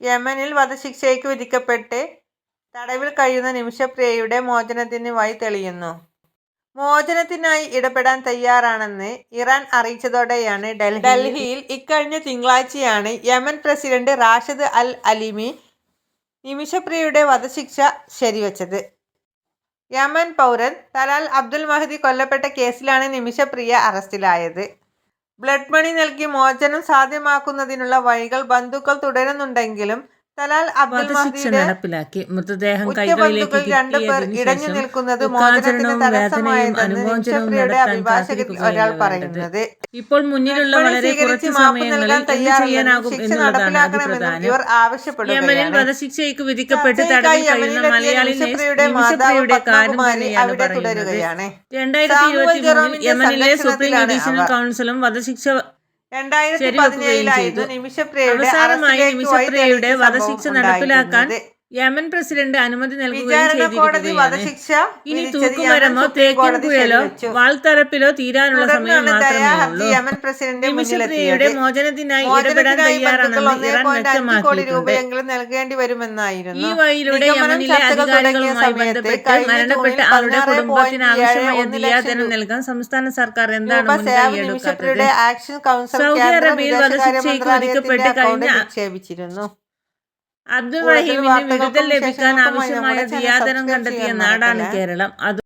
യമനിൽ വധശിക്ഷയ്ക്ക് വിധിക്കപ്പെട്ട് തടവിൽ കഴിയുന്ന നിമിഷപ്രിയയുടെ മോചനത്തിന് വഴി തെളിയുന്നു. മോചനത്തിനായി ഇടപെടാൻ തയ്യാറാണെന്ന് ഇറാൻ അറിയിച്ചതോടെയാണ് ഡൽഹി ഡൽഹിയിൽ ഇക്കഴിഞ്ഞ തിങ്കളാഴ്ചയാണ് Yemen president Rashid al Alimi നിമിഷപ്രിയയുടെ വധശിക്ഷ ശരിവച്ചത്. യമൻ പൗരൻ തലാൽ അബ്ദുൽ മഹദി കൊല്ലപ്പെട്ട കേസിലാണ് നിമിഷപ്രിയ അറസ്റ്റിലായത്. ബ്ലഡ് മണി നൽകി മോചനം സാധ്യമാക്കുന്നതിനുള്ള വഴികൾ ബന്ധുക്കൾ തുടരുന്നുണ്ടെങ്കിലും തലാൽ അബ്ദുൽ മഹദിയുടെ നടപ്പിലാക്കി. മൃതദേഹം കൈകളിലേക്ക് രണ്ടുപേർ ഇടഞ്ഞു നിൽക്കുന്നത് മോചനത്തിന് തടസ്സമായതെന്ന് അഭിഭാഷകരിൽ ഒരാൾ പറയുന്നത്. ഇപ്പോൾ മുന്നിലുള്ള വളരെ കുറച്ച് സമയങ്ങളിൽ ചെയ്യാനാകും എന്നുള്ളതാണ് ഇവർ യമനിൽ വധശിക്ഷയ്ക്ക് വിധിക്കപ്പെട്ട് തടവിൽ കഴിയുന്ന മലയാളി അവിടെ തുടരുകയാണ്. രണ്ടായിരത്തി ഇരുപത്തി മൂന്നിൽ യമനിലെ സുപ്രീം ജുഡീഷ്യൽ കൗൺസിലും വധശിക്ഷ രണ്ടായിരത്തി പതിനേഴിലായിരുന്നു. നിമിഷപ്രിയയുടെ വധശിക്ഷ നടപ്പിലാക്കാൻ. യമൻ പ്രസിഡന്റ് അനുമതി നൽകുകയും ഇനി തൂക്കുമരമോ യമൻ സുപ്രീം തേക്കും കോടതി കുഴലോ ശരിവെച്ചു. വാൾത്തറപ്പിലോ തീരാനുള്ള സമയം മാത്രമേ നിമിഷപ്രിയയുടെ. മോചനത്തിനായി ഇടപെടാൻ തയ്യാറാണെന്ന് ഇറാൻ വ്യക്തമാക്കിയിട്ടുണ്ട് ഈ വഴിയിലൂടെ യമനിലെ അധികാരികളുമായി ബന്ധപ്പെട്ട് മരണപ്പെട്ട അവരുടെ കുടുംബത്തിന് ആവശ്യമായ 16.71 നൽകാൻ സംസ്ഥാന സർക്കാർ എന്താണ് മുൻകൈയെടുക്കാത്തത് സൗദി അറേബ്യയിൽ വധശിക്ഷയ്ക്ക് വിധിക്കപ്പെട്ട് കഴിഞ്ഞ. അബ്ദുൾ റഹീമിന് വിടുതൽ ലഭിക്കാൻ ആവശ്യമായ സബ്സ്ക്രൈബ് കണ്ടെത്തിയ നാടാണ് കേരളം. അത്